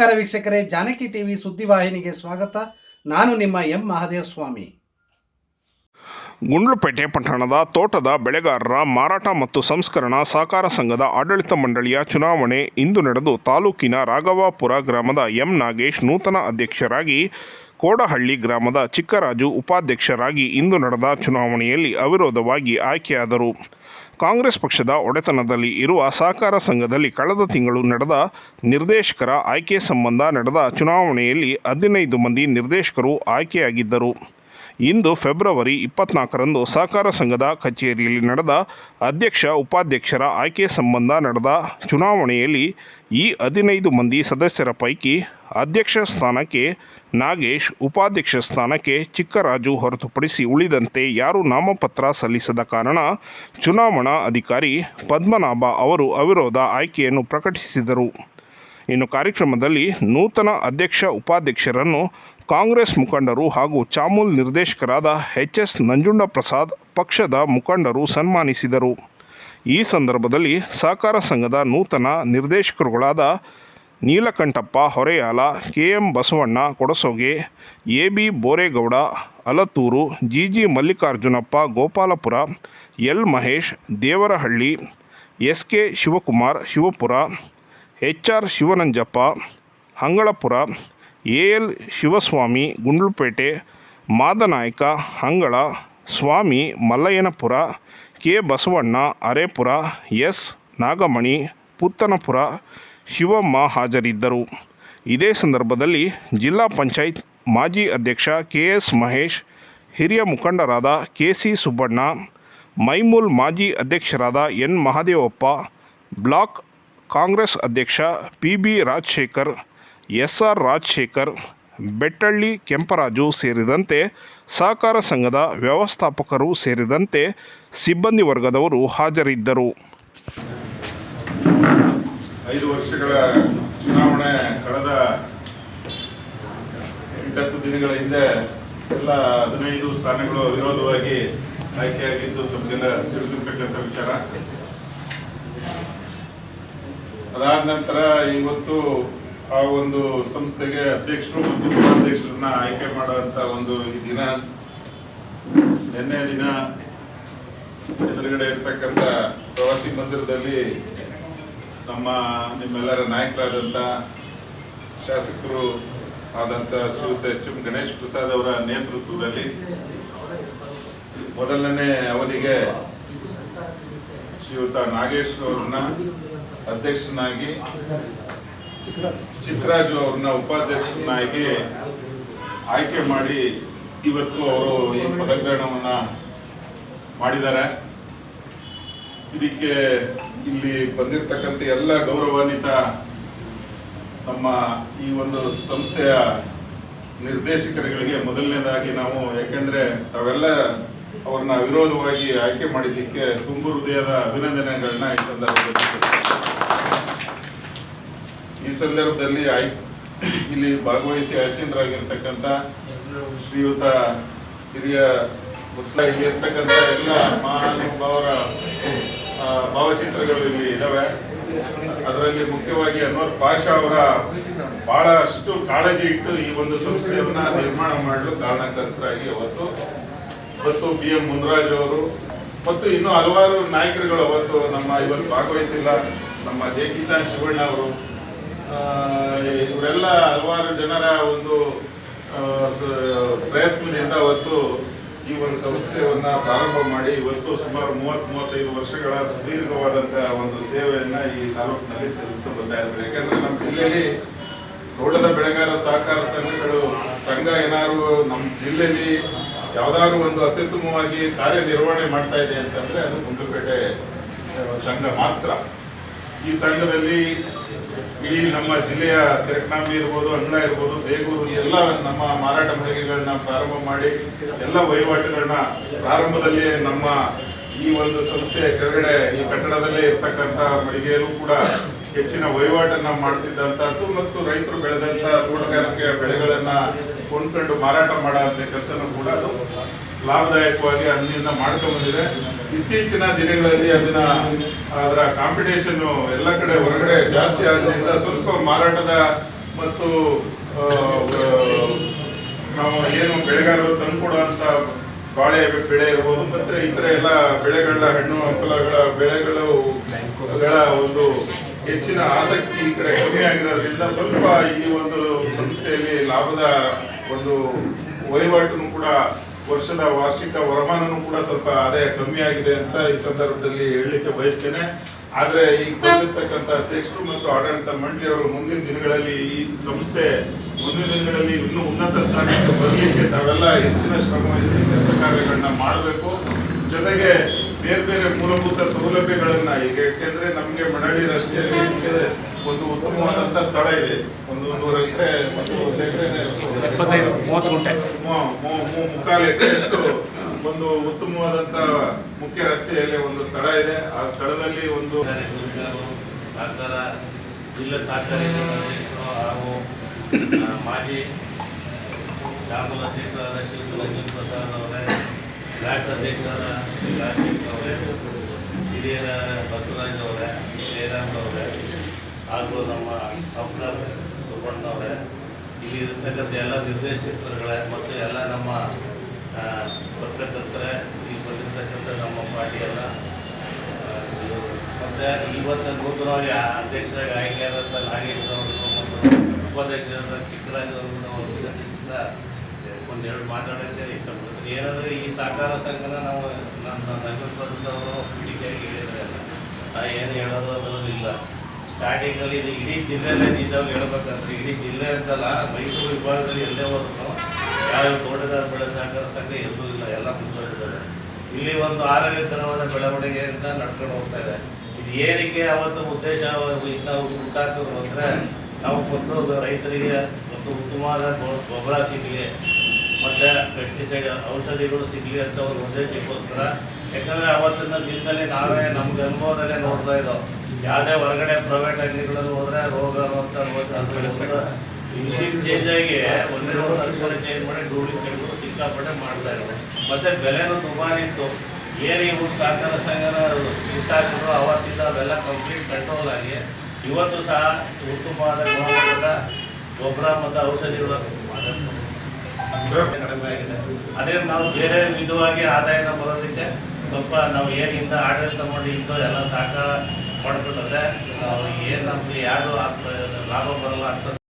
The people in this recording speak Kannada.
ನಮಸ್ಕಾರ ವೀಕ್ಷಕರೇ, ಜಾನಕಿ ಟಿವಿ ಸುದ್ದಿವಾಹಿನಿಗೆ ಸ್ವಾಗತ. ನಾನು ನಿಮ್ಮ ಎಂ ಮಹಾದೇವ ಸ್ವಾಮಿ ಗುಂಡ್ಲುಪೇಟೆ ಪಟ್ಟಣದ ತೋಟದ ಬೆಳೆಗಾರರ ಮಾರಾಟ ಮತ್ತು ಸಂಸ್ಕರಣಾ ಸಹಕಾರ ಸಂಘದ ಆಡಳಿತ ಮಂಡಳಿಯ ಚುನಾವಣೆ ಇಂದು ನಡೆದು ತಾಲೂಕಿನ ರಾಘವಾಪುರ ಗ್ರಾಮದ ಎಂ ನಾಗೇಶ್ ನೂತನ ಅಧ್ಯಕ್ಷರಾಗಿ ಕೋಡಹಳ್ಳಿ ಗ್ರಾಮದ ಚಿಕ್ಕರಾಜು ಉಪಾಧ್ಯಕ್ಷರಾಗಿ ಇಂದು ನಡೆದ ಚುನಾವಣೆಯಲ್ಲಿ ಅವಿರೋಧವಾಗಿ ಆಯ್ಕೆಯಾದರು. ಕಾಂಗ್ರೆಸ್ ಪಕ್ಷದ ಒಡೆತನದಲ್ಲಿ ಇರುವ ಸಹಕಾರ ಸಂಘದಲ್ಲಿ ಕಳೆದ ತಿಂಗಳು ನಡೆದ ನಿರ್ದೇಶಕರ ಆಯ್ಕೆ ಸಂಬಂಧ ನಡೆದ ಚುನಾವಣೆಯಲ್ಲಿ ಹದಿನೈದು ಮಂದಿ ನಿರ್ದೇಶಕರು ಆಯ್ಕೆಯಾಗಿದ್ದರು. ಇಂದು ಫೆಬ್ರವರಿ ಇಪ್ಪತ್ನಾಲ್ಕರಂದು ಸಹಕಾರ ಸಂಘದ ಕಚೇರಿಯಲ್ಲಿ ನಡೆದ ಅಧ್ಯಕ್ಷ, ಉಪಾಧ್ಯಕ್ಷರ ಆಯ್ಕೆ ಸಂಬಂಧ ನಡೆದ ಚುನಾವಣೆಯಲ್ಲಿ ಈ ಹದಿನೈದು ಮಂದಿ ಸದಸ್ಯರ ಪೈಕಿ ಅಧ್ಯಕ್ಷ ಸ್ಥಾನಕ್ಕೆ ನಾಗೇಶ್, ಉಪಾಧ್ಯಕ್ಷ ಸ್ಥಾನಕ್ಕೆ ಚಿಕ್ಕರಾಜು ಹೊರತುಪಡಿಸಿ ಉಳಿದಂತೆ ಯಾರೂ ನಾಮಪತ್ರ ಸಲ್ಲಿಸದ ಕಾರಣ ಚುನಾವಣಾ ಅಧಿಕಾರಿ ಪದ್ಮನಾಭ ಅವರು ಅವಿರೋಧ ಆಯ್ಕೆಯನ್ನು ಪ್ರಕಟಿಸಿದರು. ಇನ್ನು ಕಾರ್ಯಕ್ರಮದಲ್ಲಿ ನೂತನ ಅಧ್ಯಕ್ಷ, ಉಪಾಧ್ಯಕ್ಷರನ್ನು ಕಾಂಗ್ರೆಸ್ ಮುಖಂಡರು ಹಾಗೂ ಚಾಮುಲ್ ನಿರ್ದೇಶಕರಾದ ಎಚ್ ಎಸ್ ನಂಜುಂಡ ಪ್ರಸಾದ್ ಪಕ್ಷದ ಮುಖಂಡರು ಸನ್ಮಾನಿಸಿದರು. ಈ ಸಂದರ್ಭದಲ್ಲಿ ಸಹಕಾರ ಸಂಘದ ನೂತನ ನಿರ್ದೇಶಕರುಗಳಾದ Neelakanthappa Horeyala K M Basavanna Kodasoge A B Boregowda Alathur G G Mallikarjunappa Gopalapura, L Mahesh, Devarahalli S K Shivakumar Shivapura, H R Shivananjappa, Hangalapura A L Shivaswamy, Gundlupet, Madanayka, Hangala, Swamy, Mallayyanapura, K. Basavanna, Arepura, S. Nagamani, Puttanapura, Shivamma ಹಾಜರಿದ್ದರು. ಇದೇ ಸಂದರ್ಭದಲ್ಲಿ ಜಿಲ್ಲಾ ಪಂಚಾಯತ್ ಮಾಜಿ ಅಧ್ಯಕ್ಷ ಕೆ. ಎಸ್. ಮಹೇಶ್, ಹಿರಿಯ ಮುಖಂಡರಾದ ಕೆ. ಸಿ. ಸುಬ್ಬಣ್ಣ, ಮೈಮೂಲ್ ಮಾಜಿ ಅಧ್ಯಕ್ಷರಾದ ಎನ್. ಮಹಾದೇವಪ್ಪ, ಬ್ಲಾಕ್ ಕಾಂಗ್ರೆಸ್ ಅಧ್ಯಕ್ಷ P. B. Rajashekar S R Rajashekar, Bettahalli Kemparaju ಸೇರಿದಂತೆ ಸಹಕಾರ ಸಂಘದ ವ್ಯವಸ್ಥಾಪಕರು ಸೇರಿದಂತೆ ಸಿಬ್ಬಂದಿ ವರ್ಗದವರು ಹಾಜರಿದ್ದರು. ಐದು ವರ್ಷಗಳ ಚುನಾವಣೆ ಕಳೆದ ಎಂಟತ್ತು ದಿನಗಳ ಹಿಂದೆ ಎಲ್ಲ ಹದಿನೈದು ಸ್ಥಾನಗಳು ವಿರೋಧವಾಗಿ ಆಯ್ಕೆಯಾಗಿದ್ದು ತಮಗೆಲ್ಲ ತಿಳಿದಿರ್ತಕ್ಕಂಥ ವಿಚಾರ. ಅದಾದ ನಂತರ ಇವತ್ತು ಆ ಒಂದು ಸಂಸ್ಥೆಗೆ ಅಧ್ಯಕ್ಷರು ಮತ್ತು ಉಪಾಧ್ಯಕ್ಷರನ್ನ ಆಯ್ಕೆ ಮಾಡುವಂತ ಒಂದು ದಿನ, ನಿನ್ನೆ ದಿನ ಎದುರುಗಡೆ ಇರ್ತಕ್ಕಂಥ ಪ್ರವಾಸಿ ಮಂದಿರದಲ್ಲಿ ನಮ್ಮ ನಿಮ್ಮೆಲ್ಲರ ನಾಯಕರಾದಂಥ ಶಾಸಕರು ಆದಂಥ ಶ್ರೀಯುತ ಎಚ್ ಎಂ ಗಣೇಶ್ ಪ್ರಸಾದ್ ಅವರ ನೇತೃತ್ವದಲ್ಲಿ ಮೊದಲನೇ ಅವಧಿಗೆ ಶ್ರೀಯುತ ನಾಗೇಶ್ ಅವರನ್ನ ಅಧ್ಯಕ್ಷನಾಗಿ ಚಿಕ್ಕರಾಜು ಅವ್ರನ್ನ ಉಪಾಧ್ಯಕ್ಷರನ್ನಾಗಿ ಆಯ್ಕೆ ಮಾಡಿ ಇವತ್ತು ಅವರು ಈ ಪದಗ್ರಹಣವನ್ನ ಮಾಡಿದ್ದಾರೆ. ಇದಕ್ಕೆ ಇಲ್ಲಿ ಬಂದಿರತಕ್ಕಂಥ ಎಲ್ಲ ಗೌರವಾನ್ವಿತ ನಮ್ಮ ಈ ಒಂದು ಸಂಸ್ಥೆಯ ನಿರ್ದೇಶಕರುಗಳಿಗೆ ಮೊದಲನೇದಾಗಿ ನಾವು, ಯಾಕೆಂದರೆ ತಾವೆಲ್ಲ ಅವ್ರನ್ನ ವಿರೋಧವಾಗಿ ಆಯ್ಕೆ ಮಾಡಿದ್ದಕ್ಕೆ ತುಂಬು ಹೃದಯದ ಅಭಿನಂದನೆಗಳನ್ನ ಈ ಸಂದರ್ಭದಲ್ಲಿ ಈ ಸಂದರ್ಭದಲ್ಲಿ ಆಯ್ ಇಲ್ಲಿ ಭಾಗವಹಿಸಿ ಆಸೀನರಾಗಿರ್ತಕ್ಕಂಥ ಶ್ರೀಯುತ ಹಿರಿಯ ಇರ್ತಕ್ಕಂಥ ಎಲ್ಲ ಮಹಾನುಭಾವರ ಭಾವಚಿತ್ರಗಳು ಇಲ್ಲಿ ಇದ್ದಾವೆ ಅದರಲ್ಲಿ ಮುಖ್ಯವಾಗಿ ಅನ್ವರ್ ಪಾಷಾ ಅವರ ಬಹಳಷ್ಟು ಕಾಳಜಿ ಇಟ್ಟು ಈ ಒಂದು ಸಂಸ್ಥೆಯನ್ನ ನಿರ್ಮಾಣ ಮಾಡಲು ಕಾರಣಕರ್ತರಾಗಿ ಅವತ್ತು. ಮತ್ತು ಬಿ ಎಂ ಮುನ್ರಾಜ್ ಅವರು ಮತ್ತು ಇನ್ನೂ ಹಲವಾರು ನಾಯಕರುಗಳು ಅವತ್ತು ನಮ್ಮ ಇವತ್ತು ಭಾಗವಹಿಸಿಲ್ಲ. ನಮ್ಮ ಜೆ ಕಿಸಾನ್ ಶಿವಣ್ಣ ಅವರು ಇವರೆಲ್ಲ ಹಲವಾರು ಜನರ ಒಂದು ಪ್ರಯತ್ನದಿಂದ ಅವತ್ತು ಈ ಒಂದು ಸಂಸ್ಥೆಯನ್ನ ಪ್ರಾರಂಭ ಮಾಡಿ ಇವತ್ತು ಸುಮಾರು ಮೂವತ್ತ್, ಮೂವತ್ತೈದು ವರ್ಷಗಳ ಸುದೀರ್ಘವಾದಂತಹ ಒಂದು ಸೇವೆಯನ್ನು ಈ ತಾಲೂಕಿನಲ್ಲಿ ಸಲ್ಲಿಸ್ತಾ ಬರ್ತಾ ಇದ್ದಾರೆ. ಯಾಕಂದ್ರೆ ನಮ್ಮ ಜಿಲ್ಲೆಯಲ್ಲಿ ತೋಟದ ಬೆಳೆಗಾರ ಸಹಕಾರ ಸಂಘಗಳು, ಸಂಘ ಏನಾದ್ರು ನಮ್ಮ ಜಿಲ್ಲೆಯಲ್ಲಿ ಯಾವ್ದಾದ್ರು ಒಂದು ಅತ್ಯುತ್ತಮವಾಗಿ ಕಾರ್ಯನಿರ್ವಹಣೆ ಮಾಡ್ತಾ ಇದೆ ಅಂತಂದ್ರೆ ಅದು ಗುಂಡ್ಲುಪೇಟೆ ಸಂಘ ಮಾತ್ರ. ಈ ಸಂಘದಲ್ಲಿ ಇಡೀ ನಮ್ಮ ಜಿಲ್ಲೆಯ ತೆರಕನಾಂಬಿ ಇರ್ಬೋದು ಅಂಗಳ ಇರ್ಬೋದು, ಬೇಗೂರು ಎಲ್ಲ ನಮ್ಮ ಮಾರಾಟ ಮಳಿಗೆಗಳನ್ನ ಪ್ರಾರಂಭ ಮಾಡಿ ಎಲ್ಲ ವಹಿವಾಟುಗಳನ್ನ ಪ್ರಾರಂಭದಲ್ಲಿ ನಮ್ಮ ಈ ಒಂದು ಸಂಸ್ಥೆಯ ಕೆಳಗಡೆ ಈ ಕಟ್ಟಡದಲ್ಲೇ ಇರ್ತಕ್ಕಂಥ ಮಳಿಗೆಯಲ್ಲೂ ಕೂಡ ಹೆಚ್ಚಿನ ವಹಿವಾಟನ್ನ ಮಾಡ್ತಿದ್ದಂತಹದ್ದು ಮತ್ತು ರೈತರು ಬೆಳೆದಂತ ತೋಟಗಾರಿಕೆ ಬೆಳೆಗಳನ್ನ ಕೊಂಡ್ಕೊಂಡು ಮಾರಾಟ ಮಾಡುವಂತ ಕೆಲಸನೂ ಕೂಡ ಅದು. ಲಾಭದಾಯಕವಾಗಿ ಅಲ್ಲಿಂದ ಮಾಡ್ಕೊಂಡು ಬಂದಿದೆ. ಇತ್ತೀಚಿನ ದಿನಗಳಲ್ಲಿ ಅದನ್ನ, ಅದರ ಕಾಂಪಿಟೇಷನ್ ಎಲ್ಲ ಕಡೆ ಹೊರಗಡೆ ಜಾಸ್ತಿ ಆದ್ರಿಂದ ಸ್ವಲ್ಪ ಮಾರಾಟದ ಮತ್ತು ನಾವು ಏನು ಬೆಳೆಗಾರರು ತಂದುಕೊಡುವಂಥ ಬಾಳೆ ಬೆಳೆ ಇರ್ಬೋದು, ಮತ್ತೆ ಇತರ ಎಲ್ಲ ಬೆಳೆಗಳ ಹಣ್ಣು ಹಂಪಲಗಳ ಬೆಳೆಗಳು, ಗಳ ಒಂದು ಹೆಚ್ಚಿನ ಆಸಕ್ತಿ ಈ ಕಡೆ ಕಮ್ಮಿ ಆಗಿರೋದ್ರಿಂದ ಸ್ವಲ್ಪ ಈ ಒಂದು ಸಂಸ್ಥೆಯಲ್ಲಿ ಲಾಭದ ಒಂದು ವಹಿವಾಟು ಕೂಡ ವರ್ಷದ ವಾರ್ಷಿಕ ವರಮಾನನೂ ಕೂಡ ಸ್ವಲ್ಪ ಆದಾಯ ಕಮ್ಮಿ ಆಗಿದೆ ಅಂತ ಈ ಸಂದರ್ಭದಲ್ಲಿ ಹೇಳಲಿಕ್ಕೆ ಬಯಸ್ತೇನೆ. ಆದರೆ ಈಗ ಬಂದಿರ್ತಕ್ಕಂಥ ಅಧ್ಯಕ್ಷರು ಮತ್ತು ಆಡಳಿತ ಮಂಡಳಿಯವರು ಮುಂದಿನ ದಿನಗಳಲ್ಲಿ ಈ ಸಂಸ್ಥೆ ಮುಂದಿನ ದಿನಗಳಲ್ಲಿ ಇನ್ನೂ ಉನ್ನತ ಸ್ಥಾನಕ್ಕೆ ಬರಲಿಕ್ಕೆ ತಾವೆಲ್ಲ ಹೆಚ್ಚಿನ ಶ್ರಮವಹಿಸಿ ಕೆಲಸ ಕಾರ್ಯಗಳನ್ನ ಮಾಡಬೇಕು. ಜೊತೆಗೆ ಬೇರೆ ಬೇರೆ ಮೂಲಭೂತ ಸೌಲಭ್ಯಗಳನ್ನು ಈಗ ಯಾಕೆಂದ್ರೆ ನಮಗೆ ಮಡಳಿ ರಸ್ತೆಯಲ್ಲಿ ಒಂದು ಉತ್ತಮವಾದಂತ ಸ್ಥಳ ಇದೆ. ಒಂದು ನೂರ ಎಕರೆ ಮತ್ತು ಒಂದು ಎಕರೆ ಮೂವತ್ತು ಗುಂಟೆ. ಮುಕ್ಕಾಲು ಎಕರೆಯಷ್ಟು ಒಂದು ಉತ್ತಮವಾದಂತ ಮುಖ್ಯ ರಸ್ತೆಯಲ್ಲಿ ಒಂದು ಸ್ಥಳ ಇದೆ. ಆ ಸ್ಥಳದಲ್ಲಿ ಒಂದು ಸರ್ಕಾರ ಜಿಲ್ಲಾ ಸಹಕಾರಿ ಹಾಗೂ ಮಾಜಿ ಚಾಮಲ್ ಅಧ್ಯಕ್ಷರಾದ ಶ್ರೀ ಪ್ರಸಾದ್ ಅವರೇ ಬ್ಲಾಕ್ ಅಧ್ಯಕ್ಷರ ಶ್ರೀ ಅವರೇ, ಹಿರಿಯರ ಬಸವರಾಜ್ ಅವರೇ, ಜಯರಾಮ್ ಅವರೇ, ಹಾಗೂ ನಮ್ಮ ಸೌಕರ್ ಸುಬ್ಬಣ್ಣ ಅವರೇ. ಇಲ್ಲಿ ಇರ್ತಕ್ಕಂಥ ಎಲ್ಲ ನಿರ್ದೇಶಕರುಗಳೇ ಮತ್ತು ಎಲ್ಲ ನಮ್ಮ ಪತ್ರಕರ್ತರೇ, ಇಲ್ಲಿ ಬಂದಿರತಕ್ಕಂಥ ನಮ್ಮ ಪಾರ್ಟಿಯೆಲ್ಲ ಮತ್ತು ಇವತ್ತು ನೂತನವಾಗಿ ಅಧ್ಯಕ್ಷರಾಗಿ ಆಯ್ಕೆಯಾದಂಥ ನಾಗೇಶ್ವರ ಅವರು ಮತ್ತು ಉಪಾಧ್ಯಕ್ಷರಾದ ಚಿಕ್ಕರಾಜ್ ಅವರನ್ನು ಅವರು ಅಭಿನಂದಿಸುತ್ತಾ ಒಂದೆರಡು ಮಾತಾಡೋಕ್ಕೆ ಇಷ್ಟಪಡ್ತೀನಿ ಏನಂದರೆ ಈ ಸಹಕಾರ ಸಂಘನ ನಾವು ನಮ್ಮ ನಗರ ಅವರು ಟೀಕೆಯಾಗಿ ಹೇಳಿದ್ರಲ್ಲ ನಾ ಏನು ಹೇಳೋದು ಅನ್ನೋದು ಇಲ್ಲ. ಸ್ಟಾರ್ಟಿಂಗಲ್ಲಿ ಇದು ಇಡೀ ಜಿಲ್ಲೆಯಲ್ಲೇ ನಿಜವಾಗಿ ಹೇಳ್ಬೇಕಂದ್ರೆ, ಇಡೀ ಜಿಲ್ಲೆ ಅಂತಲ್ಲ, ಮೈಸೂರು ವಿಭಾಗದಲ್ಲಿ ಎಲ್ಲೇ ಹೋದ್ರು ಯಾವ ತೋಟಗಾರ ಬೆಳೆ ಸಹಕಾರ ಸಂಘ ಎಲ್ಲೂ ಇಲ್ಲ, ಎಲ್ಲ ಮುಂದುವರಿದ್ದಾರೆ ಇಲ್ಲಿ ಒಂದು ಆರೋಗ್ಯಕರವಾದ ಅಂತ ನಡ್ಕೊಂಡು ಹೋಗ್ತಾ ಇದೆ. ಇದು ಏನಕ್ಕೆ ಅವತ್ತು ಉದ್ದೇಶ ನಾವು ಹುಟ್ಟಾಕಿದ್ರು ಅಂದರೆ, ನಾವು ಕೊಟ್ಟು ರೈತರಿಗೆ ಮತ್ತು ಉತ್ತಮವಾದ ಗೊಬ್ಬರ ಸಿಗಲಿ ಮತ್ತು ಪೆಸ್ಟಿಸೈಡ್ ಔಷಧಿಗಳು ಸಿಗಲಿ ಅಂತ ಒಂದು ಉದ್ದೇಶಕ್ಕೋಸ್ಕರ. ಯಾಕಂದರೆ ಅವತ್ತಿನ ದಿನದಲ್ಲಿ ನಾವೇ ನಮ್ಗೆ ಅನುಭವದಲ್ಲೇ ನೋಡ್ತಾ ಇದ್ದೋ, ಯಾವುದೇ ಹೊರಗಡೆ ಪ್ರೈವೇಟ್ ಅಂಗಡಿಗಳಲ್ಲಿ ಹೋದರೆ ರೋಗ ಅಂತ ಮಿಷಿನ್ ಚೇಂಜ್ ಆಗಿ ಒಂದೇ ಒಂದು ಅಕ್ಷರ ಚೇಂಜ್ ಮಾಡಿ ಡೂಪ್ಲಿಕೇಟ್ಗಳು ಸಿಕ್ಕಾಪಟ್ಟೆ ಮಾಡ್ತಾ ಇದ್ದಾರೆ ಮತ್ತೆ ಬೆಲೆನೂ ದುಬಾರಿ ಇತ್ತು. ಏನು ಇವರು ಸಹಕಾರ ಸಂಘನ ಇಟ್ಟಾಕಿದ್ರು ಅವತ್ತಿಂದ ಅವೆಲ್ಲ ಕಂಪ್ಲೀಟ್ ಕಂಟ್ರೋಲ್ ಆಗಿ, ಇವತ್ತು ಸಹ ಉತ್ತಮವಾದ ಗುಣಮಟ್ಟದ ಗೊಬ್ಬರ ಮತ್ತು ಔಷಧಿಗಳು ಕಡಿಮೆ ಆಗಿದೆ ಅದೇ ನಾವು ಬೇರೆ ವಿಧವಾಗಿ ಆದಾಯನ ಬರೋದಕ್ಕೆ ಸ್ವಲ್ಪ ನಾವು ಏನಿಂದ ಆಡಳಿತ ಮಾಡಿ ಇದ್ದು ಎಲ್ಲ ಸಾಕ ಮಾಡ್ಕೊಂಡ್ರೆ ನಾವು ಏನು ನಮ್ಗೆ ಯಾರು ಲಾಭ ಬರಲ್ಲ ಅಂತ